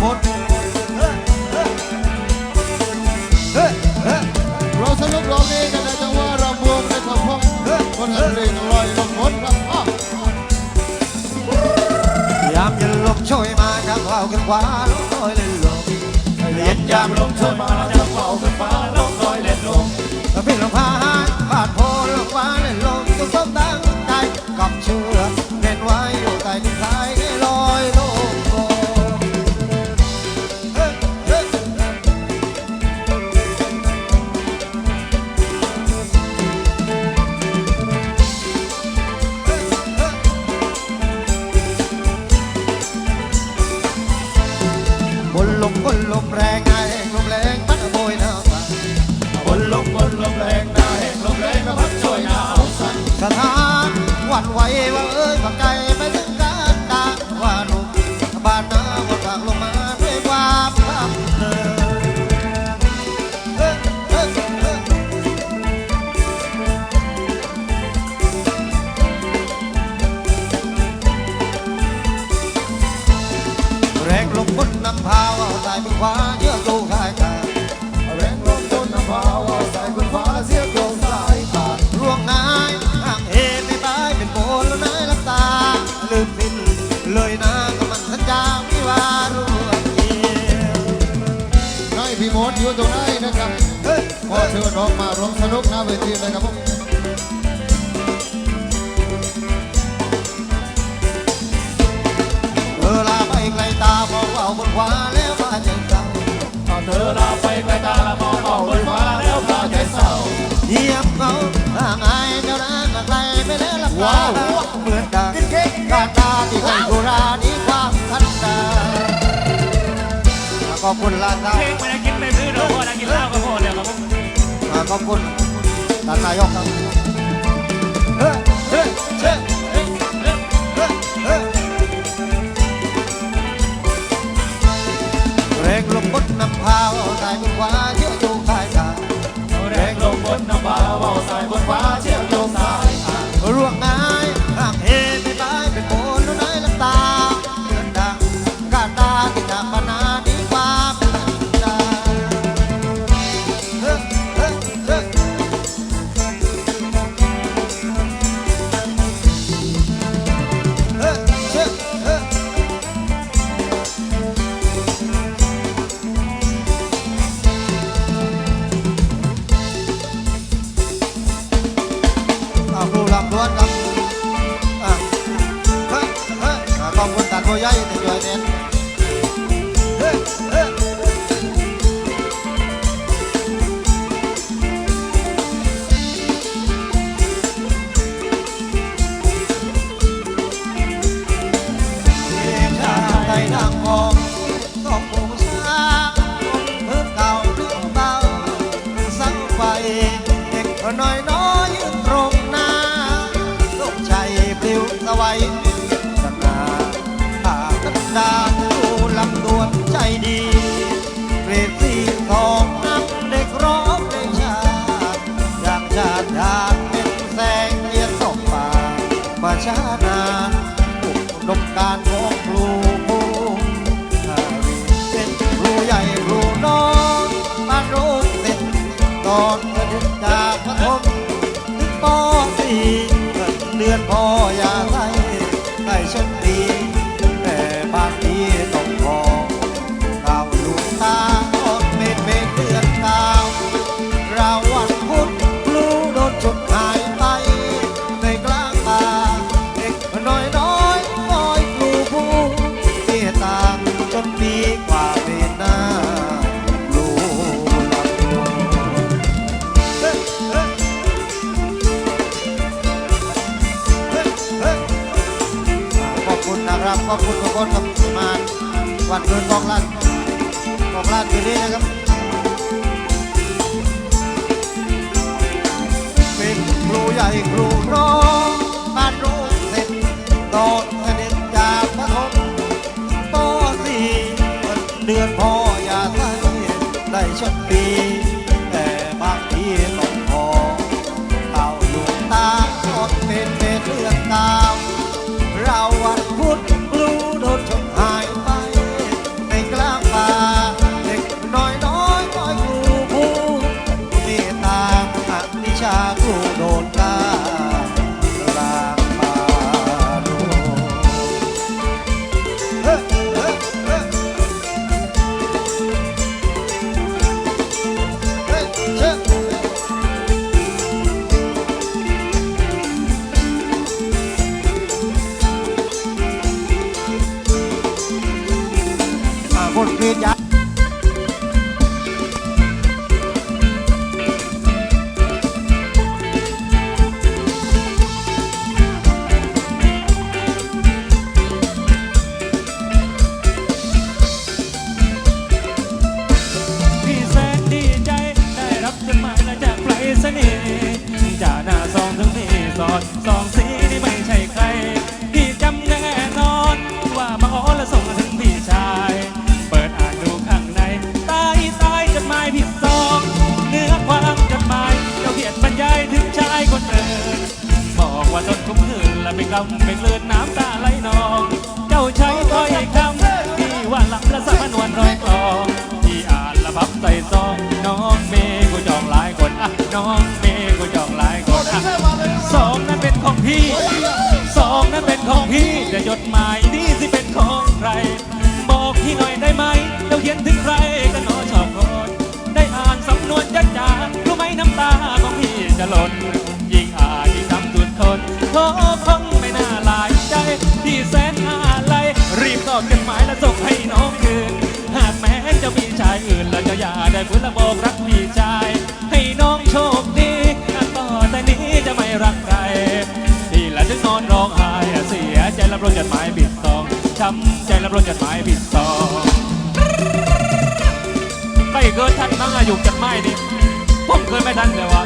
พเฮ้เฮ้เราสนุกเราเล่กันนะจังว่ารำวงในคำพ้องคนหันเร่งลอยลงพจน์ยามเย็นลมช่วยมาข้างขวาขึ้นขวาลงลอยเลยลงเย็นยามลมช่วยมาข้างขวาขึ้นขวา หวั่นไหวว่าเอ้ นุกน้เวทีเลยครัผมเธอลาไปไกลตามองเอาบนฟ้าแล้วมาใจเศร้าเธอลาไปไกลตามองเอาบนฟ้าแล้วมาใจเศร้าเยี่ยมเขาห่างไอเจ้าหน้าไกลไม่แล้วละว้าวเหมือนดังกาตาที่ให้โบรานี้ความทันตาขอบคนลาตาเพลงไม่ได้กินไม่พื้อเราพอได้กินเหล้าก็พอแล้วครับผม ขอบคุณท่านนายกครับเฮ้งลมบดนำพาวนายบุญวาย เอาไว้สักนาหากดา ขอบคุณทุกคนครับมาวันเดินกองลาดกองลาดอยู่นี่นะครับเป็นครูใหญ่ครูน้องบ้านรู้เสร็จตอนเสด็จจากพระทมป .4 เดือนพ่ออย่าใส่ได้ชดปี คุ้มคืนละไม่กำไม่เลือนน้ำตาไหลนอง เจ้าใช้ถ้อยคำที่ว่าหลับและสานวนรอยกลอง ที่อ่านและพับใส่ซอง น้องเมย์กูจองหลายคนอะน้องเมย์กูจองหลายคนอะสองนั้นเป็นของพี่สองนั้นเป็นของพี่แต่จดหมายนี้สิเป็นของใคร บอกพี่หน่อยได้ไหมเจ้าเขียนถึงใคร ส่งให้น้องคืน หากแม้จะมีชายอื่นแล้วจะอย่าได้พูดและบอกรักพี่ชาย ให้น้องโชคดีต่อแต่นี้จะไม่รักใครที่ละถึงนอนร้องไห้เสียใจรับรสจดหมายผิดซองช้ำใจรับรสจดหมายผิดซองไม่เกินทันมั้งอายุจัดไม่ดิผมเคยไม่ทันเลยวะ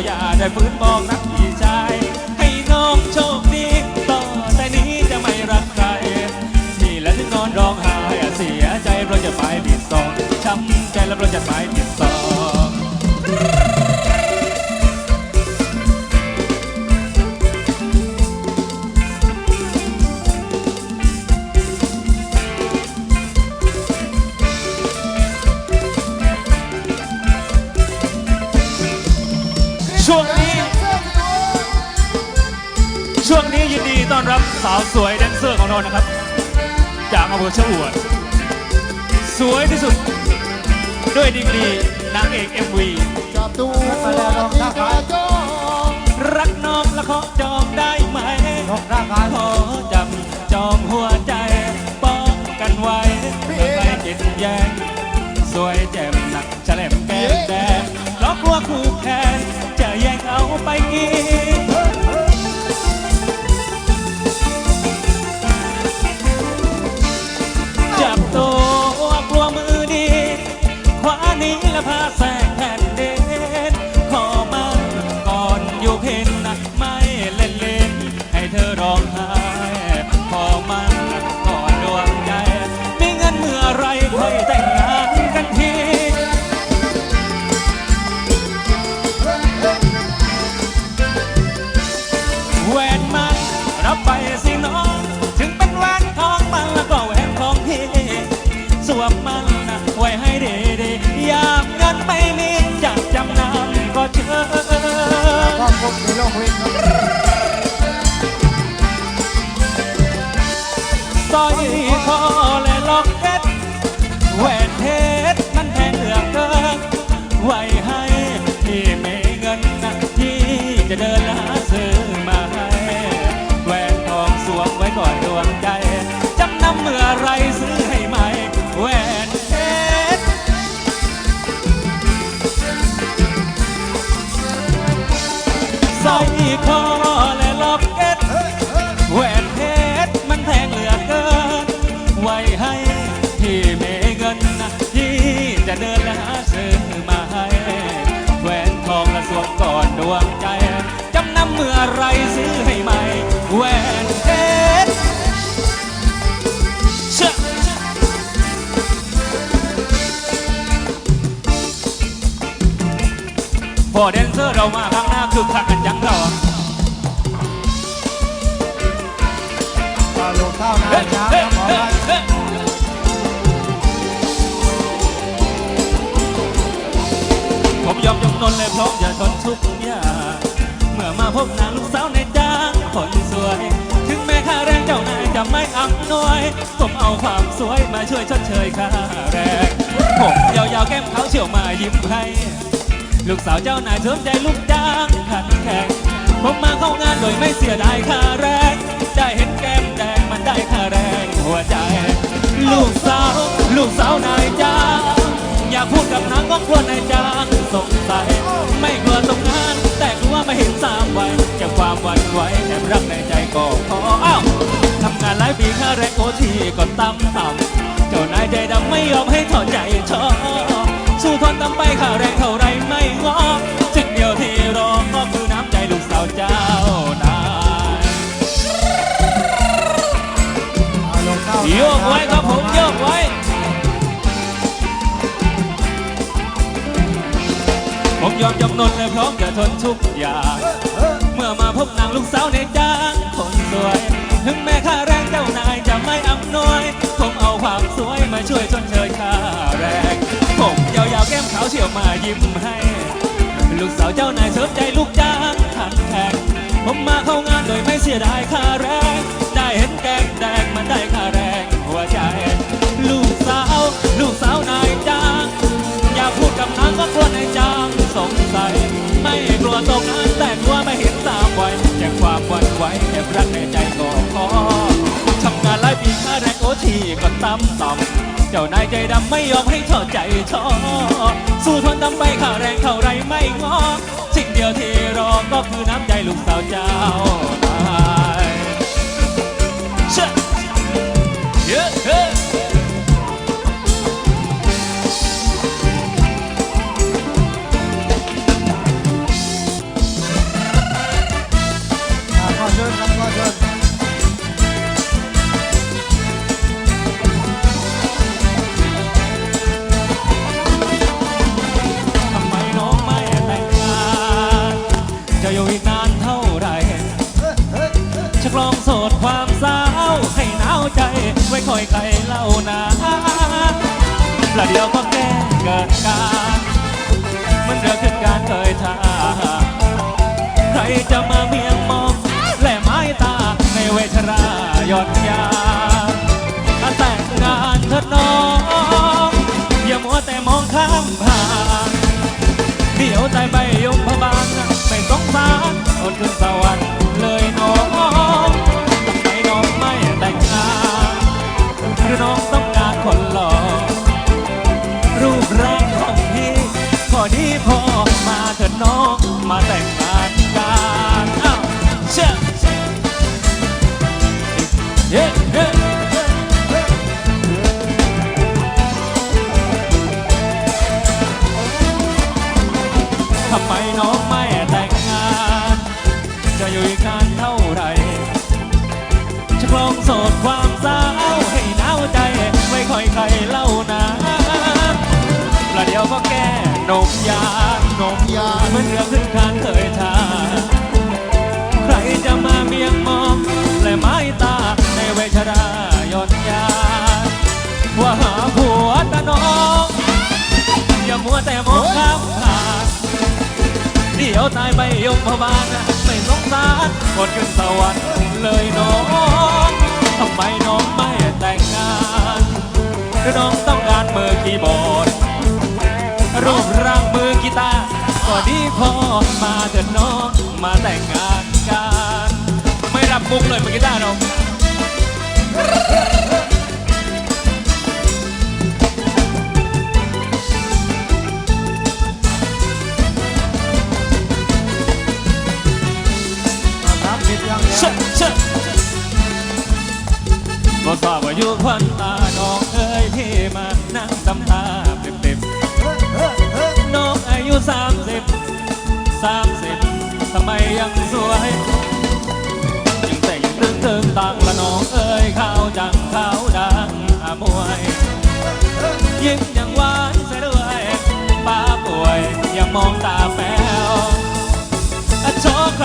อื่นแล้วเจ้าอย่าได้ฝืนบอกนักพี่ชาย ให้น้องโชคดี ต่อแต่นี้จะไม่รักใคร นี่แหละที่นอนร้องไห้เสียใจเพราะจะไปผิดซองช้ำใจแล้วเพราะจะไปผิด ต้อนรับสาวสวยแดนเซอร์ของเรานะครับ จากอำเภอชะอวด สวยที่สุด ด้วยดีกรีนางเอก MV จับตัวที่กระจองรักน้องละขอจองได้ไหมนกร่างกายขอจำจองหัวใจป้องกันไว้เพื่อใครจิตแยงสวยแจ่มหนักแฉลมแก้มแดงเพราะกลัวคู่แข่ง และล็อกเพชรแหวนเพชรมันแพงเหลือเกินไว้ให้ที่มีเงินนะที่จะเดินหาซื้อมาให้แหวนทองสวมไว้ก่อนดวงใจจำนำเมื่อไรซื้อให้ใหม่แหวนเพชรสร้อยคอำนำเมื่อไรซื้อให้ใหม่แหวนเพชรเชอพอแดนเซอร์เรามาข้างหน้าคือคักกันจังเราอะว่าลูกเต้านายช้างนะขอไว้ผมยอมจำนนเลยพราะอย่าทนทุกอย่างเมื่อมา พบนางลูกสาวในจ้างคนสวย ถึงแม้ค่าแรงเจ้านายจะไม่อำนวยผมเอาความสวยมาช่วยชดเชยค่าแรงผมยาวๆแก้มเขาเฉียวมายิ้มให้ลูกสาวเจ้านายสนใจลูกจ้างขันแข่งผมมาเข้างานโดยไม่เสียดายค่าแรงได้เห็นแก้มแดงมันได้ค่าแรงหัวใจ ลูกสาวลูกสาวนายจ้างอยากพูดกับนางก็กลัวนายจ้างสงสัยไม่กลัวตรงงาน ไม่เห็นสามวัยเก็บความหวั่นไหวแอบรักในใจก็พออ้าวทำงานหลายปีค่าแรงโอทีก็ต่ำต่ำเจ้านายใจดำไม่ยอมให้ถอดใจชอสู้ทนตำไปค่าแรงเท่าไรไม่งอ ยอมจำนนเลยพราะจะทนทุกอย่าง เมื่อมาพบนางลูกสาวในจ้างคนสวย ถึงแม้ค่าแรงเจ้านายจะไม่อำนวยผมเอาความสวยมาช่วยชดเชยค่าแรง ผมยาวๆแก้มขาวเฉียวมายิ้มให้ ลูกสาวเจ้านายเสนใจลูกจ้างขันแข่งผมมาเข้างานโดยไม่เสียดายค่าแรง ได้เห็นแก้มแดงมันได้ค่าแรงหัวใจ ลูกสาว ลูกสาวนายจ้าง อยากพูดกับนางก็กลัวนายจ้าง สงสัยไม่กลัวตกงานแต่กลัวไม่เห็นสามวัยแจ้งความหวันไหวเก็บรักในใจก็ขอทำงานหลายปีค่าแรงโอทีก็ต่ำต่ำเจ้านายใจดำไม่ยอมให้ทอดใจชอสู้ทนทำไปค่าแรงเท่าไรไม่งอสิ่งเดียวที่รอก็คือน้ำใจลูกสาวเจ้านายเชื่อเฮ้ กลองโสดความสาวให้หนาวใจไว้คอยใครเล่านาประเดี๋ยวก็แก้เกิดการมันเรือขึ้นการเคยท่าใครจะมาเมียงมองและไม้ตาในเวทรายอดยาแต่งงานเถิดน้องอย่ามัวแต่มองข้ามผ่านเดี๋ยวตายไปยมพบาลไม่สงสารอดขึ้นสวรรค์เลยน้อง รือน้องต้องการคนหล่อรูปร่างของพี่พอดีพอมาเถิดน้องมาแต่งงานกันอ้าวเชื่อเย้เย้ทำไมน้องไม่แต่งงานจะอยู่อีก ไม่ค่อยใครเล่านะประเดี๋ยวก็แก้นมยานมยาเหมันเรือขึ้นคานเคยทาใครจะมาเมียงมอง และไม้ตาในเวชรายนยาว่าหาผัวตาน้องอย่ามัวแต่มองข้ามผ่านเดี๋ยวตายไปยมพบาลไม่สงสารกดขึ้นสวรรค์เลยน้องทำไมน้อง หรือน้องต้องการมือคีย์บอร์ดรูปร่างมือกีตาร์ก็ดีพอมาเถิดน้องมาแต่งงานกัน ไม่รับมุกเลยมือกีตาร์น้องมาถามผิดยังเนี่ยเชะเชะก็ทราบว่าอยู่ควันตาน้ ทำไมยังสวยยังแต่งตึงตึงตังละน้องเอ้ยขาวจังขาวดังอามวย ยิ้มยังหวานเสียด้วยป้าป่วยยังมองตาแป๋วอโชใค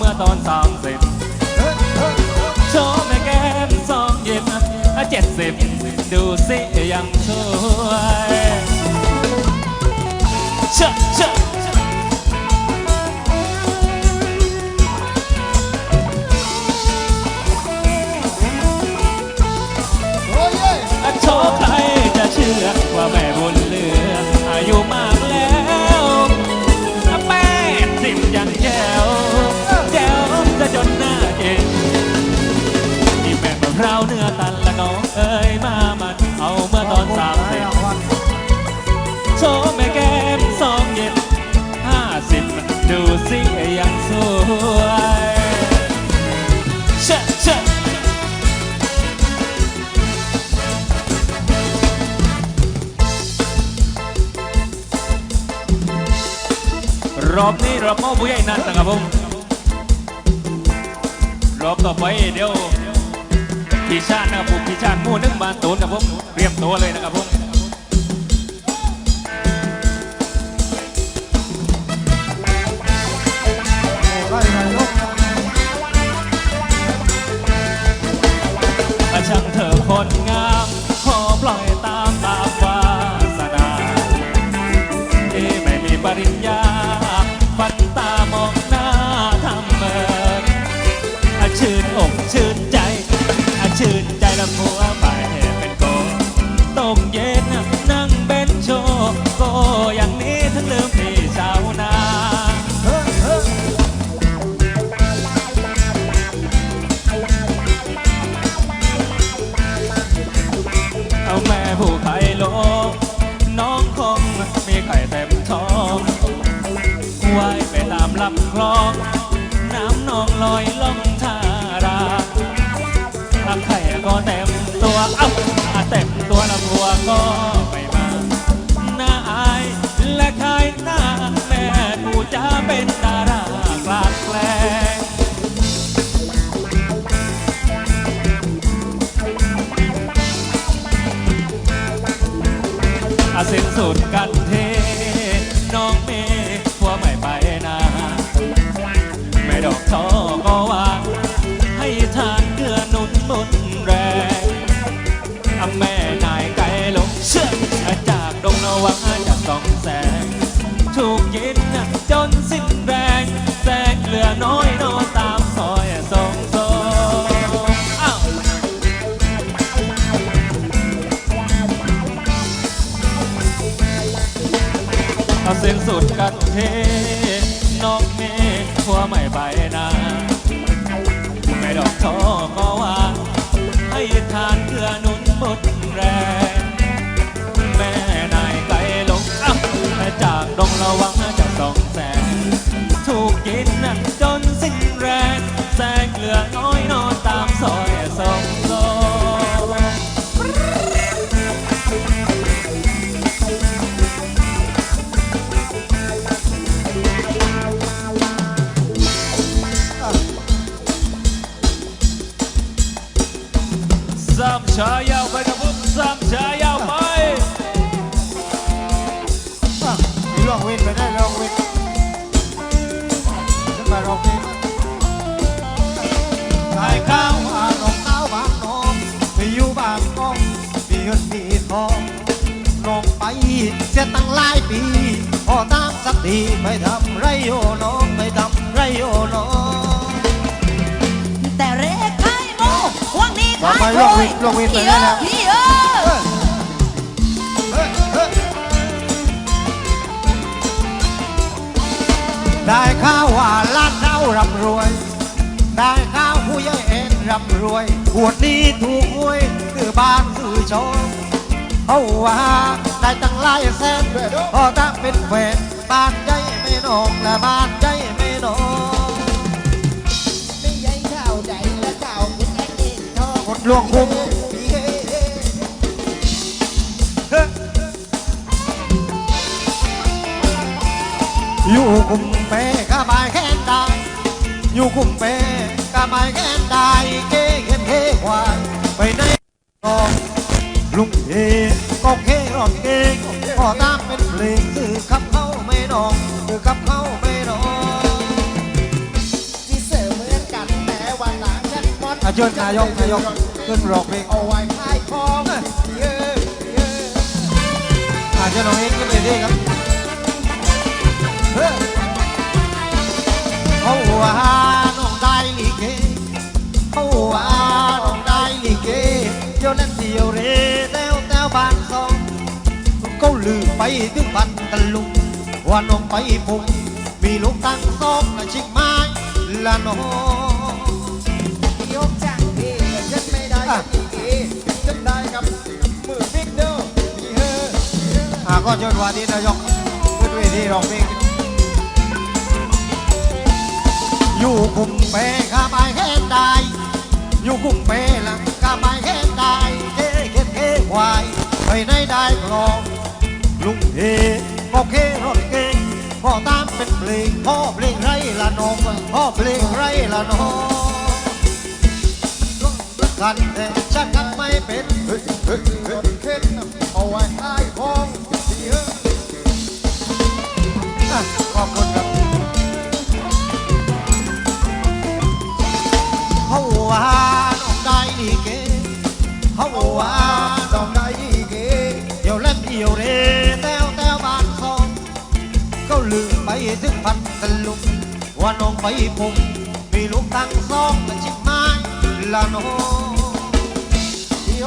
เมื่อตอนสามสิบโชว์แม่แก้มสองเย็บเจ็ดสิบดูสิยังสวยเชอะเชอะ ราวเนื้อตันละน้องเอ้ยมามันเอาเมื่อตอนสามสิบโชว์แม่แก้มสองเย็นห้าสิบดูสิยังสวยเชะเชะรอบนี้รอบมอบผู้ใหญ่นัดนะครับผมรอบต่อไปเดี๋ยว พี่ชาตินะครับผมพี่ชาติมู่หนึงบานตูนนะครับผมเรียมตัวเลยนะครับผมไล่ไล่ลูกอาช่างเธอคนงาม ขอปล่อยตามตามวาสนาที่ไม่มีปริญญา ชายาวไปกับผมสามชายาวไปอะมีลองวินไปได้ลองวินขึ้นมาลองวินขายข้าวหานองข้าวบางน้องไปอยู่บางน้องมีเงินมีทองน้องไปเสียตั้งหลายปีพอตามสักทีไปทำไรโยน้องไปทำไรโยน้อง อขายไปโอยลงวินลงวินไปได้แล้วพี่เออเฮ้ยเฮ้ยได้ข้าวว่าล้านเท่าร่ำรวย ได้ข้าวผู้ใหญ่เอ็นร่ำรวยขวดนี้ถูกหวยคือบ้านคือโชว์เขาว่าได้ตั้งหลายแสนพอตั้งเป็นแฟนบ้านใจไม่นองและบ้านใจ องทองกดลวงคุมอยู่คุมเปก็บายแค้นได้อยู่คุมเปก็บายแค้นได้เก้เข็นเก้ควายไปไหนก็ลุงเอก็เก้รองเก่งพอตามเป็นเพลง อาเชิญนายกนายกขึ้นร้องเพลงเอาไว้ขายของเยอะเยอะอาเชิญน้องเองขึ้นเวทีครับเฮ้ยเขาว่าน้องได้ลิเกเขาว่าน้องได้ลิเกเดี๋ยวเล่นเดียวเรแต้วแต้วบานสองก็ลืมไปถึงบันตะลุงว่าน้องไปพุงมีลูกตั้งสองละชิงไม้ละน้อง นไม่ได้กับพี่เก๋ฉันได้กับมือบิ๊กเด้อเฮ้ออาก็เชิญวาดีนายกขึ้นเวทีร้องเพลงอยู่กลุ่มเปข้าไม้แห้งได้ อยู่กลุ่มเปลังข้าไม้แห้งได้เฮ้เฮ็ดเฮ้ควายไปไหนได้กรองลุงเฮก็เครถเก่งพ่อตามเป็นเพลงพ่อเพลงไรละน้องพ่อเพลงไรละน้อง กันแต่ฉันกันไม่เป็นเฮ้ยเฮ้ยเฮ้ยเข็นเอาไว้ขายของเยอะอะขอบคุณครับเขาว่าน้องได้ดีเก๋เขาว่าต้องได้อีเก๋เดี๋ยวเล่นเดียวเร่แต้วแต้วบ้านซองก็ลืมไปถึงพันตะลุงว่าน้องไปปุ่มมีลูกตั้งซองกับชิบไม้ละน้อง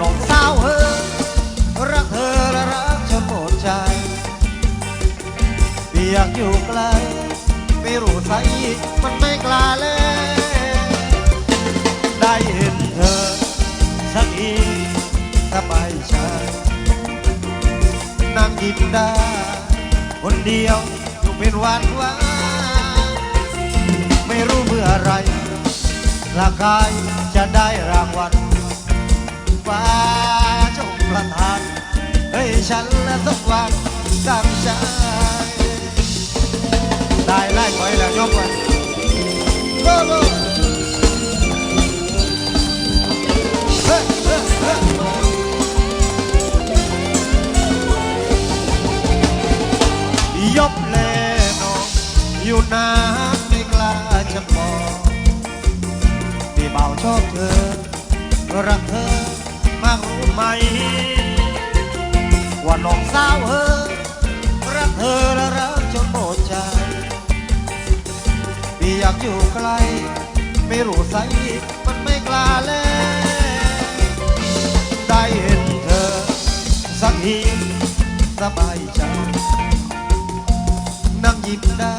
น้องสาวเธอรักเธอและรักจนหมดใจอยากอยู่ไกลไม่รู้ใสมันไม่กล้าเลยได้เห็นเธอสักทีสบายใจนั่งยิ้มได้คนเดียวอยู่เป็นวันวานไม่รู้เมื่อไรร่างกายจะได้รางวัล ฉันและสักวันดังใจได้ไล่ถอยแล้วยกวันโอ้โหเฮ้เฮ้เฮ้ยบเลนองอยู่นานไม่กล้าจะบอกที่เบาชอบเธอรักเธอมากรู้ไหม น้องสาวเธอรักเธอและรักจนหมดใจพี่อยากอยู่ไกลไม่รู้ใสมันไม่กล้าแลได้เห็นเธอ สักทีสบายใจ นั่งยิ้มได้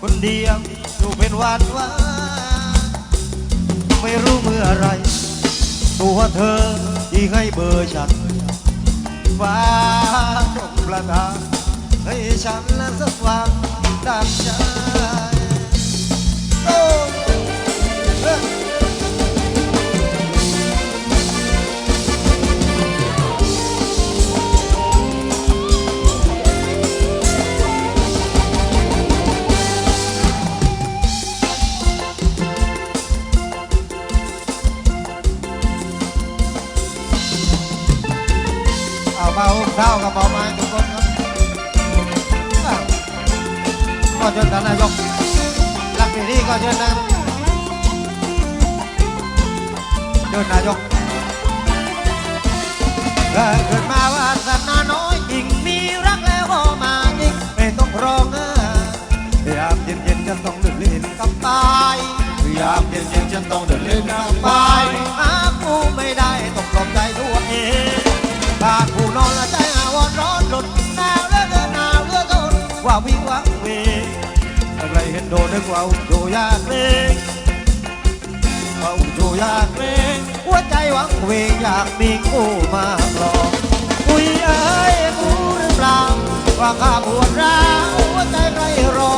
คนเดียวอยู่เป็นวันวานไม่รู้เมื่อไร ตัวเธอที่ให้เบอร์ฉัน ฟ้าจงประทานให้ฉันและสักวันดังใจ เบาเท้ากับเบาไม้ทุกคนครับก็เชิญท่านนายกหลักที่นี่ก็เชิญนะครับเชิญนายกเกิดขึ้นมาวาสนาน้อยจริงมีรักแล้วก็มาจริงไม่ต้องร้องเอยามเย็นเย็นๆจะต้องเดื่มเล่นกับตายยามเย็นเย็นๆฉันต้องเดินเล่นน้ำไปไปหากู หลุดหนาวเลือเกินหนาวเลือเกินว่าวิวังเวอะไรเห็นโดนนึกว่าโดยากเลยว่าอุ้มชูอยากเลงหัวใจหวังเวงอยากมีกู้มาครองคุยเอ้ยรู้หรือเปล่าว่าข้าปวดร้าวหัวใจใครรอ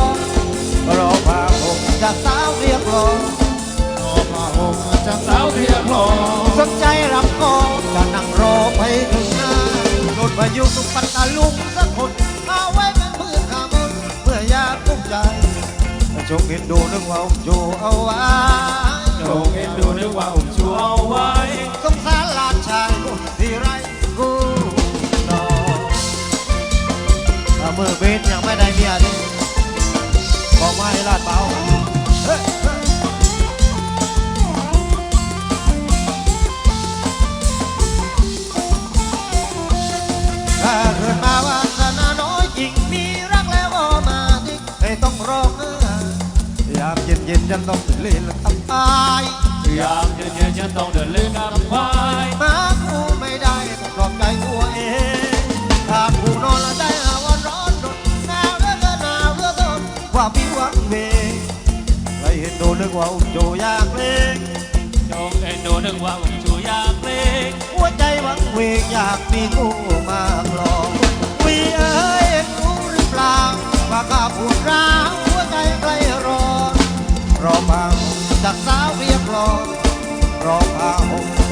รอพาผมจากสาวเรียกร้องรอพระองจากสาวเพียงรอสนใจรับก็จะนั่งรอไปถึงห น้าโดนพายุสุปัตตาลุงสักคนเอาไว้เป็นเพื่อนข้ามนเมื่อยากทุกข์ใจจงเห็นดูนึกว่าอุ้มจูเอาไว้จงเอ็นดูนึกว่าอุ้มชูเอาไว้สงสารหลานชายคนที่ไรกูนอถ้ามือเบนยังไม่ได้เมียนี่บอกมาให้ลาดเบา ให้ต้องร้องเอ้ยามเย็นเย็นๆฉันต้องตื่นเล่นและทำตายยามเย็นๆฉันต้องเดินเล่นกับควายมากูไม่ได้ต้องปลอบใจตัวเองถ้ากูนอนและใจหาวันร้อนรนหนาวเหลือเกินหนาวเหลือเกินว่าพี่หวังเวงใครเห็นดูนึกว่าอุ้มโจอยากเพลงจงเอ็นดูนึกว่าอุ้มชูอยากเพลงหัวใจหวังเวงอยากมีกูมาค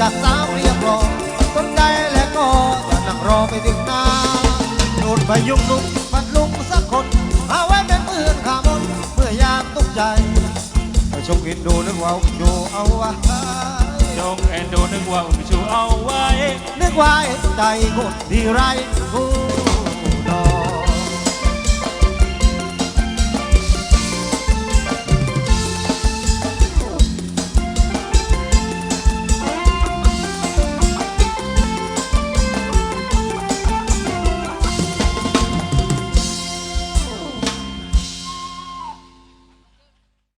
จากสาวเรียบร้อยสนใจและก็อย่านั่งรอไปถึงนาโดนไปยุ่งลุกพัดลุงสักคน เอาไว้เป็นเพื่อนขามนเมื่อยามตุกใจไปชมกินดูนึกว่าอยู่เอาไว้จงเอ็นดูนึกว่าอุ้มชูเอาไว้ นึกว่าใจคนที่ไรกู